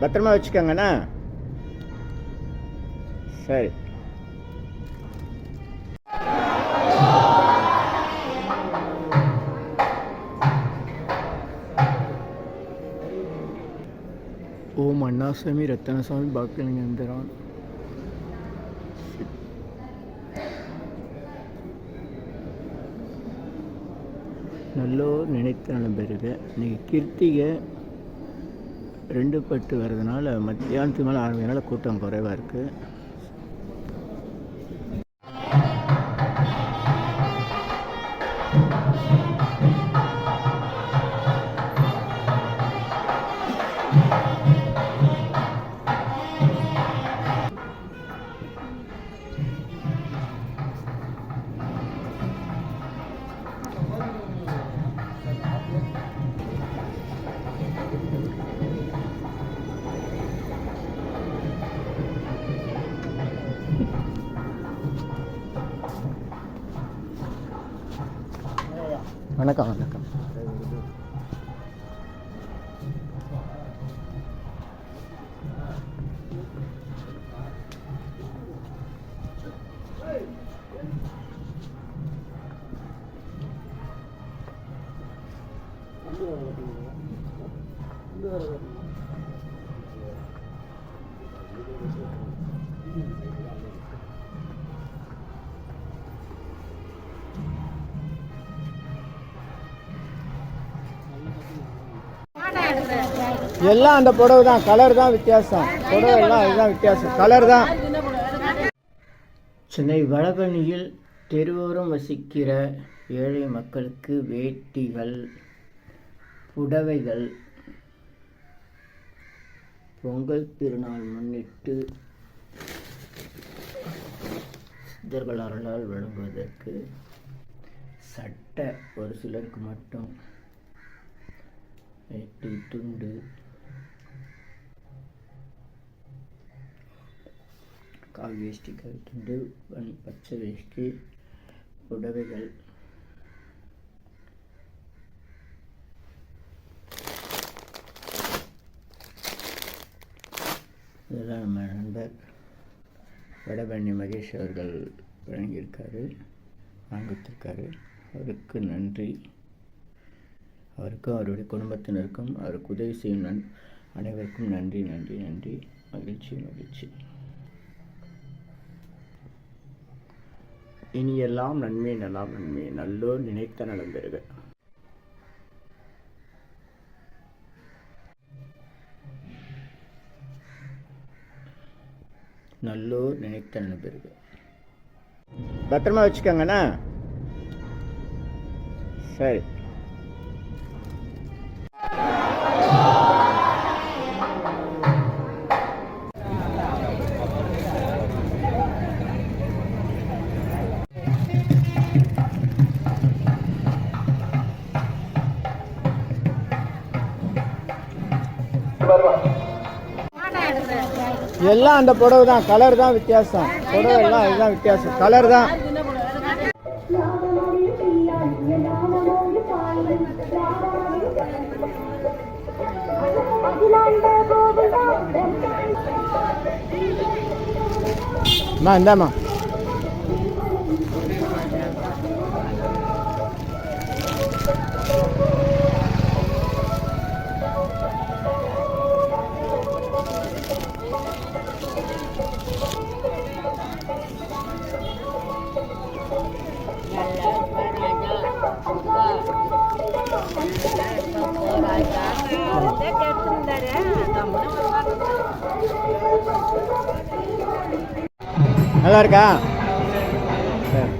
பத்திரமா வச்சுக்கோங்கண்ணா. சரி. ஓம் அண்ணாசாமி ரத்தனசாமி பாக்கியலிங்கந்திரான். நல்லோர் நினைத்த நலம் பெறுக இன்னைக்கு கிருத்திகை ரெண்டு பட்டு வர்றதுனால மத்தியானத்துக்கு மேலே ஆரம்பினால கூட்டம் குறைவாக இருக்குது வணக்கம் வணக்கம் எல்லாம் அந்த புடவை தான். கலர் தான் வித்தியாசம். புடவை எல்லாம் அதுதான் வித்தியாசம். கலர் தான். சென்னை வடபழனியில் தெருவோரம் வசிக்கிற ஏழை மக்களுக்கு வேட்டிகள் புடவைகள் பொங்கல் திருநாள் முன்னிட்டு சித்தர்கள் அருளால் வழங்குவதற்கு சட்டை ஒரு சிலருக்கு மட்டும். வேட்டி துண்டு கால் வேஷ்டி கருத்துண்டு துண்டு பச்சை வேஷ்டி புடவைகள். இதெல்லாம் நம்ம நண்பர் வடபழனி மகேஷ் அவர்கள் வழங்கியிருக்காரு வாங்கித்திருக்காரு அவருக்கு நன்றி. அவருக்கும் அவருடைய குடும்பத்தினருக்கும் அவருக்கு உதவி செய்யும் நன் அனைவருக்கும் நன்றி நன்றி நன்றி. மகிழ்ச்சி மகிழ்ச்சி. இனியெல்லாம் நன்மை நலாம் நன்மை. நல்லோர் நினைத்த நடந்திருக நல்லோர் நினைத்த நடந்திருக பத்திரமா வச்சுக்கோங்கண்ணா. சரி. எல்லாம் அந்த புடவை தான். கலர் தான் வித்தியாசம். புடவை எல்லாம் அதுதான் வித்தியாசம். கலர் தான். அம்மா இந்தாம்மா. நல்லா இருக்கா சரி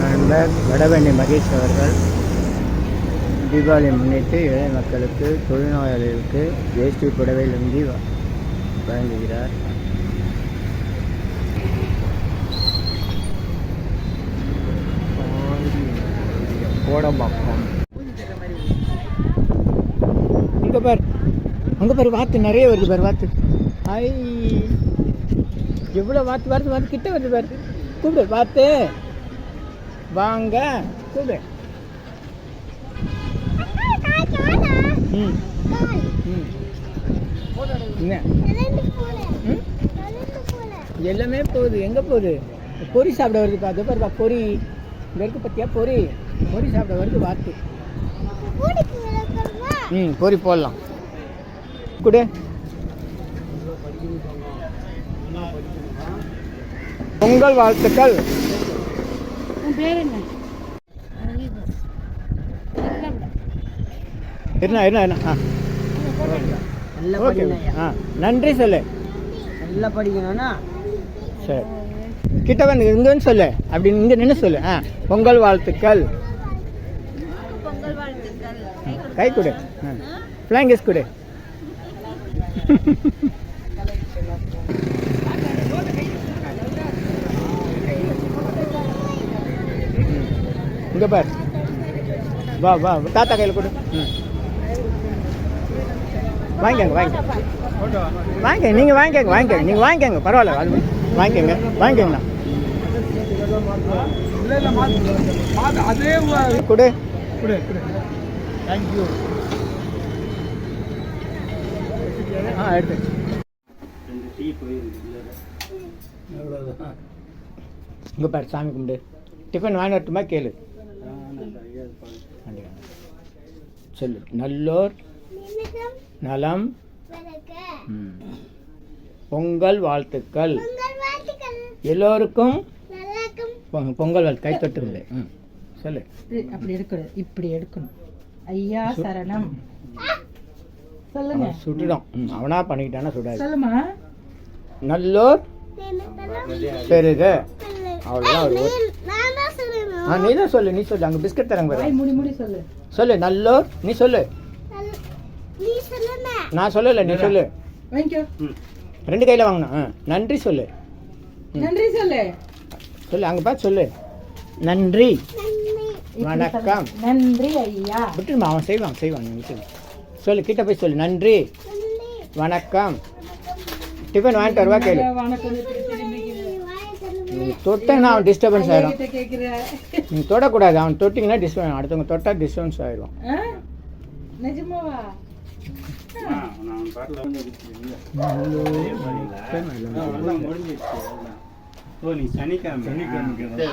நண்பர் வடவண்ணி மகேஷ் அவர்கள் தீபாவளி முன்னிட்டு ஏழை மக்களுக்கு தொழில்நோயாளிகளுக்கு வேஷ்டி புடவை லுங்கி வழங்குகிறார். கோடம்பாக்கம் அங்கே பாரு. அங்கே பாரு வாத்து நிறைய வருது பாரு வாத்து. ஐ. எவ்வளோ வாத்து வருது வாத்து கிட்ட வருது பாரு. கூப்பிடு பார்த்து வாங்க கூப்பிடு. ம். ம். என்ன எல்லாமே போகுது. எங்கே போகுது? பொரி சாப்பிட வருது பார்த்து பாருப்பா பொரி இங்கே இருக்கு பார்த்தியா பொரி பொரி சாப்பிட வருது வாத்து. ம் பொரி போடலாம். கொடு. பொங்கல் வாழ்த்துக்கள். என்ன? என்ன என்ன என்ன ஆ. நல்லா ஓகே படிக்கணும் ஆ நன்றி சொல்லு. நல்லா படிக்கணும்னா? சரி. கிட்ட வந்து இங்கே வந்து சொல்லு. அப்படி இங்கே நின்று சொல்லு. ஆ பொங்கல் வாழ்த்துக்கள். கை கொடு. ஆ ஃப்ளாங்கஸ் கொடு இங்கே பார். வா வா தாத்தா கையில் கொடு. ம். வாங்கிக்கோங்க வாங்கிக்கோங்க. வாங்கிக்கங்க நீங்கள் வாங்கிக்கங்க வாங்கிக்கோங்க. நீங்கள் வாங்கிக்கங்க பரவாயில்ல வாங்கிக்கங்க. வாங்கிக்கோங்க. வாங்கிக்கோங்கண்ணா அதே கொடு. கொடு கொடு. தேங்க்யூ ஆ எடுத்து இங்கே பாரு சாமி கும்பிடு. டிஃபன் வாங்கி வரட்டுமா? கேளு. சொல்லு. நல்லோர் நலம் ம். பொங்கல் வாழ்த்துக்கள். எல்லோருக்கும் பொங்கல் கை ம். சொல்லு. அப்படி எடுக்கணும் இப்படி எடுக்கணும். ஐயா சரணம். சொல்லுங்க. அவன் சுட்டுடும் அவனா பண்ணிக்கிட்டானா சுடாது. சொல்லுமா? நல்லோர் பெருக. அவ்வளோதான் ஒரு word. ஆ நீ தான் சொல்லு நீ சொல்லு. அங்கே பிஸ்கட் தரங்க சொல்லு. சொல்லு நல்லோர் நீ சொல்லு. நான் சொல்லலை நீ சொல்லு. ரெண்டு கையில் வாங்கணும் ஆ நன்றி சொல்லு. நன்றி சொல்லு. சொல்லு அங்கே பார்த்து சொல்லு. நன்றி. வணக்கம். நன்றி ஐயா. விட்டுருமா அவன் செய்வான் செய்வான் நீ விட்டுரு சொல்லு கிட்ட போய் சொல்லு. நன்றி. வணக்கம். டிஃபன் வாங்கிட்டு வருவா கேளு. நீ தொட்டேன்னா அவன் டிஸ்டர்பன்ஸ் ஆயிடும் நீ தொடக்கூடாது. அவன் தொட்டிங்கன்னா டிஸ்டர்பன் அடுத்தவங்க தொட்டா டிஸ்டர்பன்ஸ் ஆயிடும் ஆ?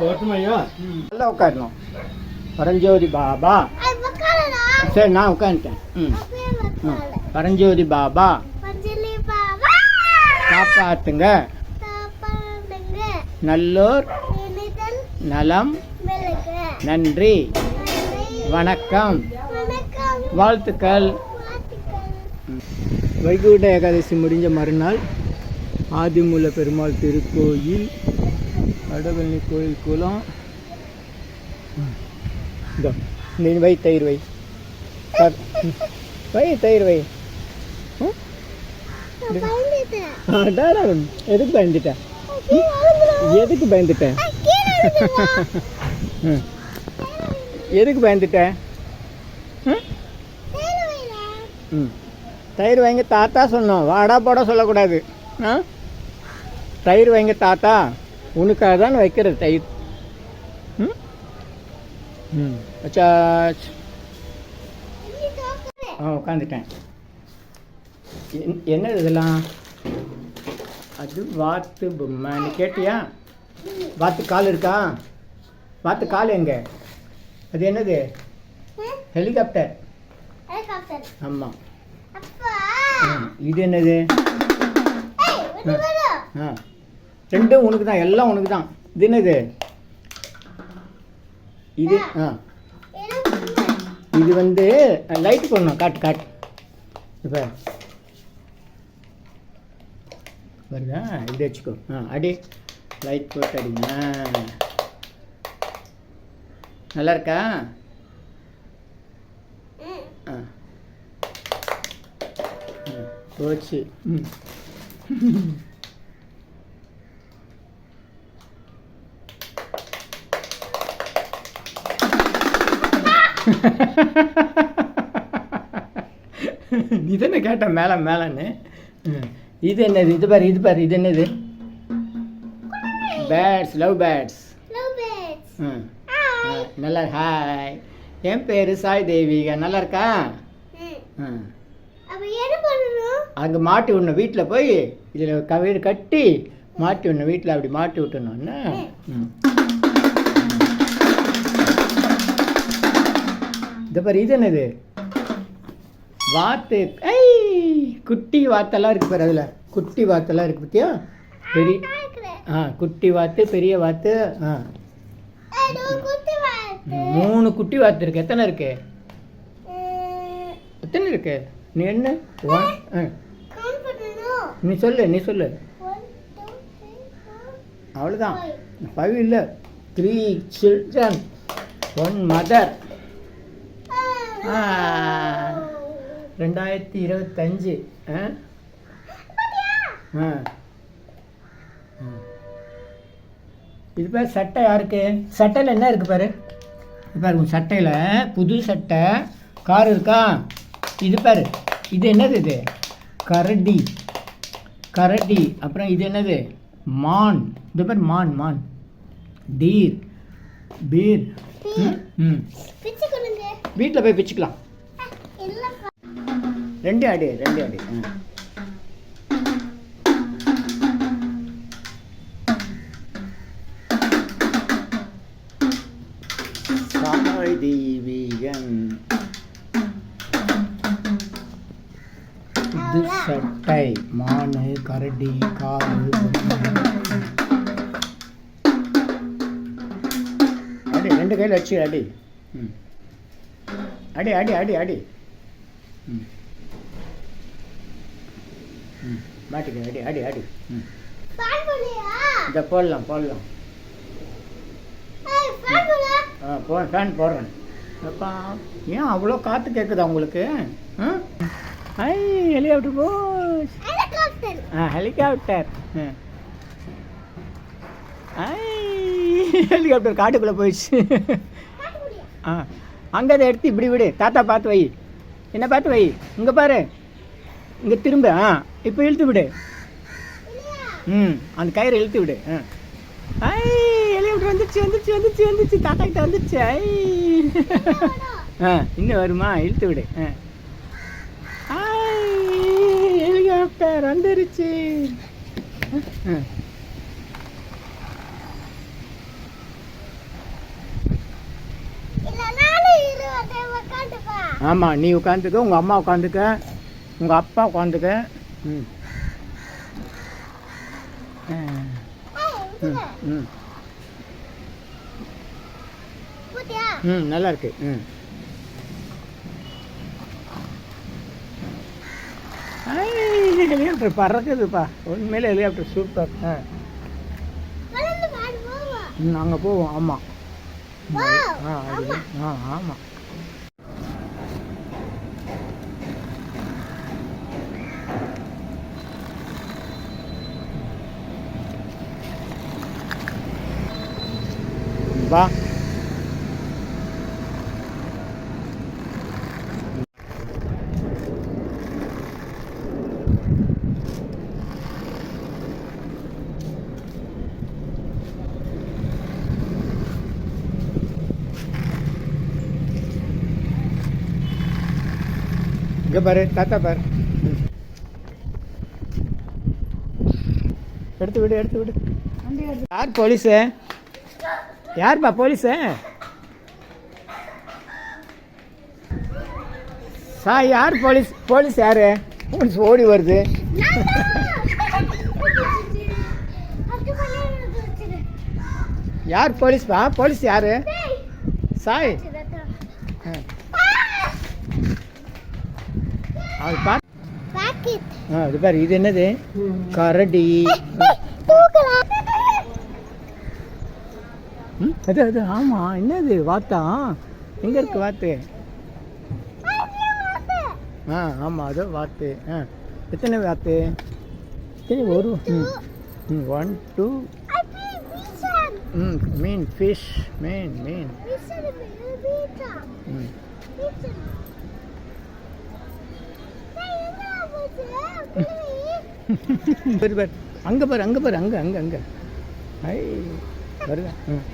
நிஜமாவா நல்லா உட்காரணும். பரஞ்சோதி பாபா. சரி நான் உட்காந்துட்டேன் ம். பரஞ்சோதி பாபா. காப்பாத்துங்க. நல்லோர் நலம் நன்றி. வணக்கம். வாழ்த்துக்கள். வைகுண்ட ஏகாதசி முடிஞ்ச மறுநாள் ஆதிமூல பெருமாள் திருக்கோயில் வடவள்ளி கோயில் குளம். வை தயிர் வை. வை தயிர் வை. எதுக்கு பயந்துட்ட? எதுக்கு பயந்துட்ட? ம். எதுக்கு பயந்துட்ட? ம்? தயிர் வைங்க தாத்தா சொன்னோம் வாடா போட சொல்லக்கூடாது. ஆ? தயிர் வைங்க தாத்தா உனக்காக தான் வைக்கிறது தயிர். ம்? ம். வச்சா ஆ உட்காந்துட்டேன் என்- என்னது இதெல்லாம்? அது வாத்து பொம்மை. நீ கேட்டியா? வாத்து கால் இருக்கா? வாத்து கால் எங்க? அது என்னது? ஹெலிகாப்டர். ஆமாம் இது என்னது? ரெண்டும் உனக்கு தான் எல்லாம் உனக்கு தான் இது என்னது? இது ஆ. இது வந்து லைட் போடணும். காட்டு காட்டு. இப்போ வருதா இது வச்சுக்கோ. ஆ அடி. லைட் போட்டு அடிங்க. நல்லா இருக்கா ஆ போச்சு ம் நீ தானே கேட்ட? மேலே மேலேன்னு. இது என்னது? இது பாரு இது பாரு இது என்னது? பேர்ட்ஸ் லவ் ஆ, நல்லா ஹாய் என் பேர் சாய் தேவிகா. நல்லா இருக்கா? ம். அங்கே மாட்டி விடணும். வீட்டில் போய் இதில் கயிறு கட்டி மாட்டி விடணும். வீட்டில் அப்படி மாட்டி விட்டணும் என்ன ம். இந்த பாரு இது என்னது? வாத்து. ஐ குட்டி வாத்தெல்லாம் இருக்கு பாரு அதில். குட்டி வாத்தெல்லாம் இருக்கு பார்த்தியா பெரிய ஆ குட்டி வாத்து பெரிய வாத்து ஆ. மூணு குட்டி வாத்து இருக்கு. எத்தனை இருக்கு? எத்தனை இருக்கு? நீ என்ன? நீ சொல்லு நீ சொல்லு. அவ்வளோதான் ஃபைவ் இல்லை. த்ரீ சில்ட்ரன் ஒன் மதர் ரெண்டாயிரத்தி இருபத்தஞ்சு. ஆ? ஆ. இது பேர் சட்டை யாருக்கு? சட்டையில் என்ன இருக்கு பாரு? இது பாரு உன் சட்டையில் புது சட்டை கார் இருக்கா? இது பாரு. இது என்னது இது? கரடி. கரடி. அப்புறம் இது என்னது? மான். இது பேர் மான் மான். டீர். பீர். ம். வீட்டில் போய் பிச்சுக்கலாம். ரெண்டு அடி ரெண்டு அடி. ம். கரடி காரு அடி ரெண்டு கையில் வச்சு அடி. ம் அடி அடி அடி அடி. ம் ம் மாட்டிக்க அடி அடி அடி. ம் போடலாம் போடலாம். ஆ போ ஃபேன் போடுறேன். அப்பா ஏன் அவ்வளோ காற்று கேட்குதா உங்களுக்கு? ஆ? ஐ வெளியே விட்டு போ. ஆ ஹெலிகாப்டர் ஹெலிகாப்டர் காட்டுக்குள்ளே போயிடுச்சு. ஆ அங்கே அதை எடுத்து இப்படி விடு. தாத்தா பார்த்து வை. என்ன பார்த்து வை. இங்கே பாரு. இங்கே திரும்ப. ஆ இப்போ இழுத்து விடு. ம் அந்த கயிறு இழுத்து விடு. ஆ. ஐ ஹெலிகாப்டர் வந்துச்சு வந்துச்சு வந்துச்சு வந்துச்சு. தாத்தா கிட்ட வந்துச்சு. ஐ. ஆ இன்னும் வருமா? இழுத்து விடு. ஆ ஐ ஹெலிகாப்டர் வந்துருச்சு. ஆமாம் நீ உட்காந்துக்க உங்கள் அம்மா உட்காந்துக்க உங்கள் அப்பா உட்காந்துக்க ம். ம் ம். ம் நல்லா இருக்கு. ம். ஹெலிகாப்டர் பறக்குதுப்பா. உண்மையிலே ஹெலிகாப்டர் சூப்பர் ஆ. அங்கே போவோம். ஆமாம் ஆ ஆமாம் வா. பாரு தாத்தா பாரு. எடுத்து விடு எடுத்து விடு. யார் போலீஸு? யாருப்பா போலீஸு? சார் யார் போலீஸ் போலீஸ் யாரு? போலீஸ் ஓடி வருது. யார் போலீஸ்ப்பா? போலீஸ் யாரு? சாய் ஆ. அது பா ஆ இது பாரு இது என்னது? கரடி. ம், அது அது ஆமாம் என்னது வாத்தா? எங்கே இருக்கு வாத்து? ஆ ஆமாம் அதோ வாத்து. ஆ எத்தனை வாத்து? எத்தனை ஒரு ம் ஒன் டூ ம் மீன் ஃபிஷ் மீன் மீன். ம். பாரு பாரு. அங்கே பாரு அங்கே பாரு அங்கே அங்கே அங்கே. ஐ வருதா ம்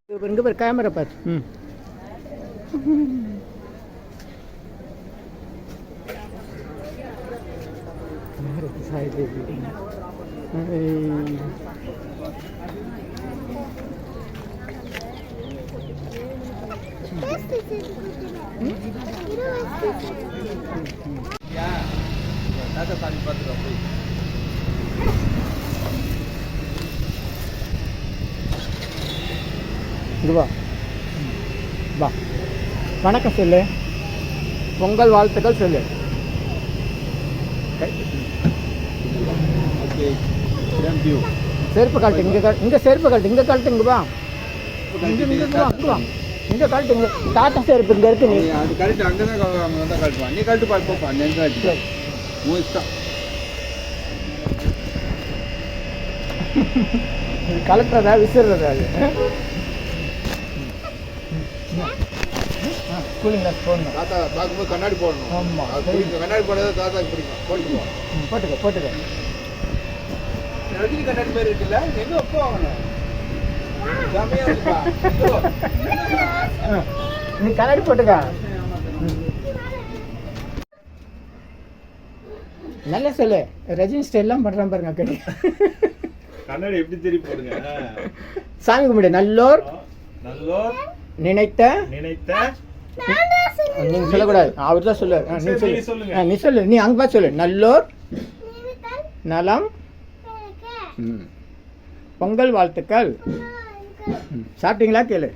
இங்க பாரு, இங்க பாரு கேமரா பாரு. ம். யாருக்கு சாயுது தாத்தா சாமி பார்த்துக்கலாம் போய் இங்க வா. வா. வணக்கம் சொல்லு. பொங்கல் வாழ்த்துக்கள் சொல்லு. ஓகே. செருப்பு கழட்டு. இங்கே இங்கே செருப்பு கழட்டு. இங்கே கழட்டு. இங்கே வா. இங்கே இங்கே வா. இங்கே கழட்டு இங்கே டாட்டா செருப்பு இங்கே இருக்கு நீ. அது கரெக்ட் அங்கே தான் அவங்க தான் கழட்டுவான் நீ கழட்டு அந்த எங்கே கழட்டு. உன் இஷ்டம் கலட்டுறதா விசிறதா அது கூலிங் கிளாஸ் போடணும். தாத்தா பார்க்கும்போது கண்ணாடி போடணும். ஆமா. அது பிடிக்கும். கண்ணாடி போடுறது தாத்தாக்கு பிடிக்கும். போட்டுக்குவோம் போட்டுக்கோ போட்டுக்கோ. ரஜினி கண்ணாடி மாதிரி இருக்குல்ல? எங்க ஒப்போ அவனை செமையா இருக்குப்பா இதோ. ஆ, நீ கண்ணாடி போட்டுக்க. நல்லா சொல்லு. ரஜினி ஸ்டைல்லாம் பண்ணுறான் பாருங்க அக்கடி கண்ணாடி எப்படி திருப்பி போடுங்க? சாமி கும்பிடு. நல்லோர் நல்லோர் நினைத்த நினைத்த நீங்க சொல்லக்கூடாது. அவர் தான் சொல்லு நீ சொல்லு. நீ சொல்லுங்க. ஆ, நீ சொல்லு. நீ அங்கே பார்த்து சொல்லு. நல்லோர் நலம். பொங்கல் வாழ்த்துக்கள். சாப்பிட்டீங்களா? கேளு.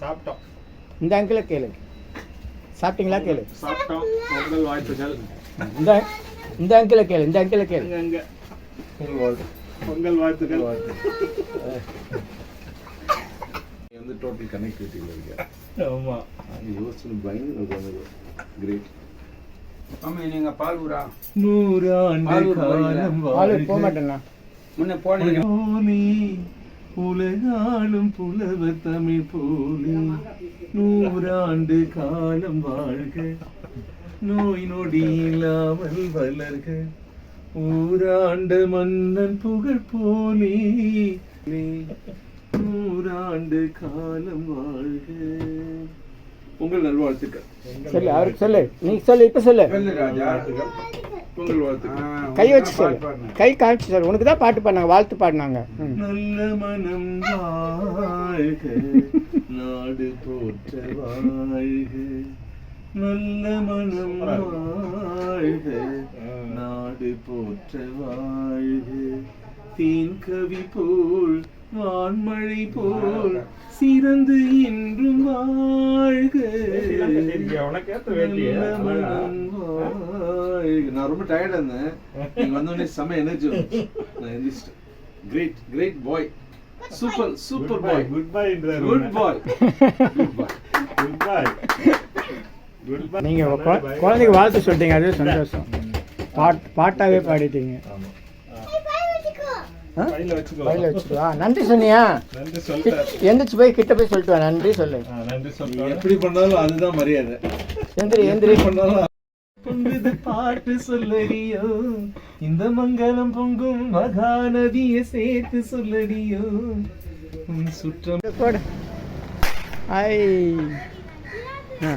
சாப்பிட்டோம். இந்த அங்கிள கேளு. சாப்பிட்டீங்களா? கேளு. சாப்பிட்டோம். பொங்கல் வாழ்த்துக்கள் இந்த இந்த அங்கிள கேளு. இந்த அங்கிள கேளு. பொங்கல் வாழ்த்துக்கள். வந்து டோட்டல் கனெக்டிவிட்டியில் இருக்கு. ஆமா. அது யோசிச்சு பயங்கர கிரேட் ஆமா நீங்க பால் ஊரா? போறீங்களா? ஆளு போக மாட்டேண்ணா முன்ன போனீங்க. போலே உலகாலும் புலவ தமிழ் போலி நூறாண்டு காலம் வாழ்க. நோய் நொடி இல்லாமல் வளர்க. ஊராண்டு மன்னன் புகழ் போலி. நூறாண்டு காலம் வாழ்க. உங்கள் நல்வாழ்த்துக்கள். சொல்லு அவருக்கு சொல்லு. நீ சொல்லு இப்போ சொல்லு. உங்கள் வாழ்த்துக்கள். கை வச்சு சொல்லு. கை காமிச்சு சொல்லு. உனக்கு தான் பாட்டு பாடினாங்க வாழ்த்து பாடினாங்க. நல்ல மனம் நாடு போற்ற நல்ல மனம் நாடு போற்ற வாழ்க. தேன் கவி போல் வான்மழை போல் சிறந்து இன்றும் வாழ்க. நான் ரொம்ப டயர்டா இருந்தேன். நீங்க வந்தோடனே செம எனர்ஜி நான் எந்திரிச்சிட்டேன் great great boy super super boy good bye good boy good boy good bye good bye நீங்க குழந்தைக்கு வாழ்த்து சொல்லிட்டீங்க. அதுவே சந்தோஷம். பாட் பாட்டாவே பாடிட்டீங்க. ஆ? கையில வச்சுக்கோ கையில வச்சுக்கோ நன்றி சொன்னியா எந்திரிச்சு போய் கிட்ட போய் சொல்லிட்டு நன்றி சொல்லு. நன்றி சொல்லிட்டார் எப்படி பண்ணாலும் அதுதான் மரியாதை. எந்திரி எந்திரி. பண்ணாலும் பொங்குது பாட்டு சொல்லடியோ இந்த மங்களம் பொங்கும் மகாநதியை சேர்த்து சொல்லடியோ உன் சுற்றம். போடு. ஐ. ஆ.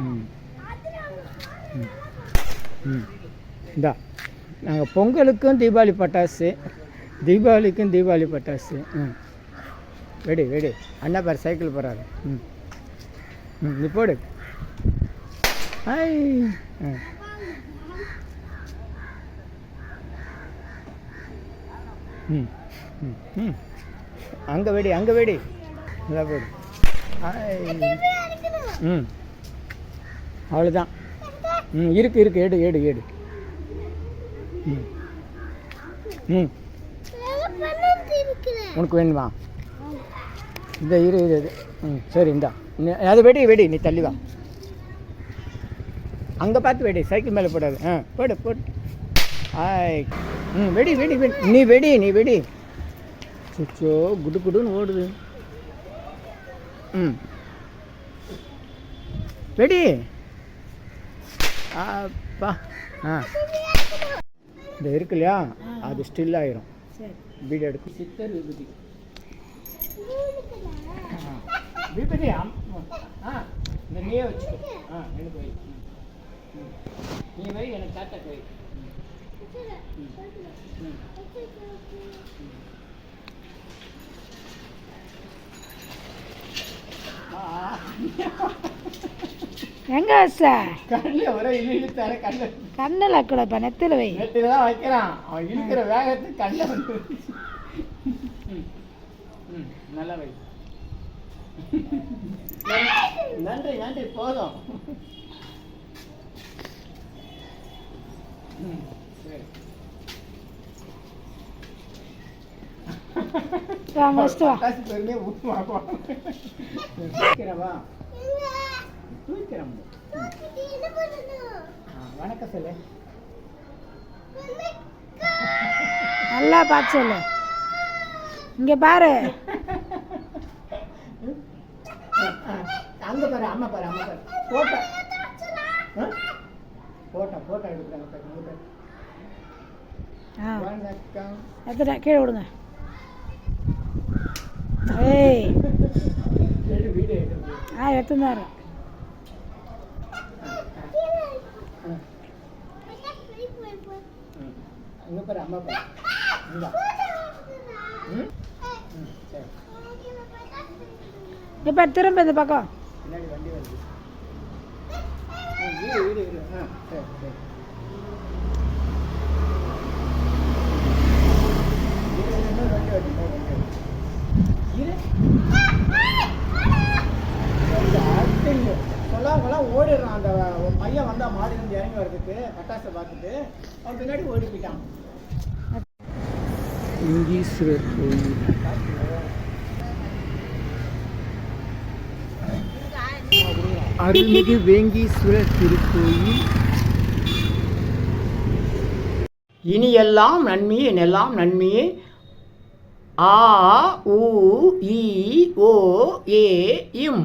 ம். ம். ம். இந்தா. நாங்கள் பொங்கலுக்கும் தீபாவளி பட்டாசு தீபாவளிக்கும் தீபாவளி பட்டாசு. ம். வெடி வெடி. அண்ணா பாரு சைக்கிள் போகிறாரு ம். ம் நீ போடு. ஹாய். ஆ. ம் ம் ம். அங்கே வெடி அங்கே வெடி. நல்லா போடு. ஐ. ம். அவ்வளோதான் ம் இருக்கு இருக்கு. ஏடு ஏடு ஏடு ம். உனக்கு வேணுமா இந்த இரு இரு இரு. ம் சரி இந்தா. அது வெடி வெடி நீ தள்ளி வா. அங்கே பார்த்து வெடி சைக்கிள் மேலே போடாது. ஆ போடு போடு. ஆய். ம் வெடி வெடி வெடி. நீ வெடி நீ வெடி. சுச்சோ குடு குடுன்னு ஓடுது. ம். ரெடி அப்பா. ஆ. இந்த இருக்கு இல்லையா அது ஸ்டில் ஆயிரும் வீடியோ எடுக்கும் சித்தர் விபூதி. விபூதி. ஆ இந்த நீயே வச்சுக்கோ ஆ எனக்கு வை. நீ வை எனக்கு தாத்தாக்கு வை. ஆ. எங்க வச்ச கண்ணில் ஒரே இழு இழுத்தார கண்ணில் கண்ணில் நெத்தில வை. தான் வைக்கிறான். அவன் இழுக்கிற வேகத்துக்கு கண்ணில் வந்து நல்லா வை. நன்றி நன்றி போதும். வா முடிச்சுட்டு வா. பட்டாசு பெருமையை ஊற்றுவா வணக்கம் சொல்லு. நல்லா பார்த்து சொல்லு. இங்க பாரு. அங்க பாரு அம்மா பாரு அம்மா பாரு. போட்டோ. போட்டோ போட்டோ எடுக்கிறாங்க. ஆ. கீழே விடுங்க. ஏய். ஆ எடுத்துருந்தாரு ம். ம். இங்க பாரு அம்மா பாரு இந்தா. ம்? ம், சரி இப்போ திரும்ப இந்த பக்கம் பின்னாடி வண்டி வருது வீடு வீடு ஆ சரி சரி இரு, சொல்லாமலாம் ஓடிடுறான். அந்த ஒரு பையன் வந்தா மாடி இருந்து இறங்கி வர்றதுக்கு பட்டாசை பார்த்துட்டு அவன் பின்னாடி ஓடி போயிட்டான். இங்கீஸ்வரர் கோயில். அருள்மிகு வேங்கீஸ்வரர் திருக்கோயில். இனி எல்லாம் நன்மையே எல்லாம் நன்மையே? ஆ உ இ ஓ ஏ இம்.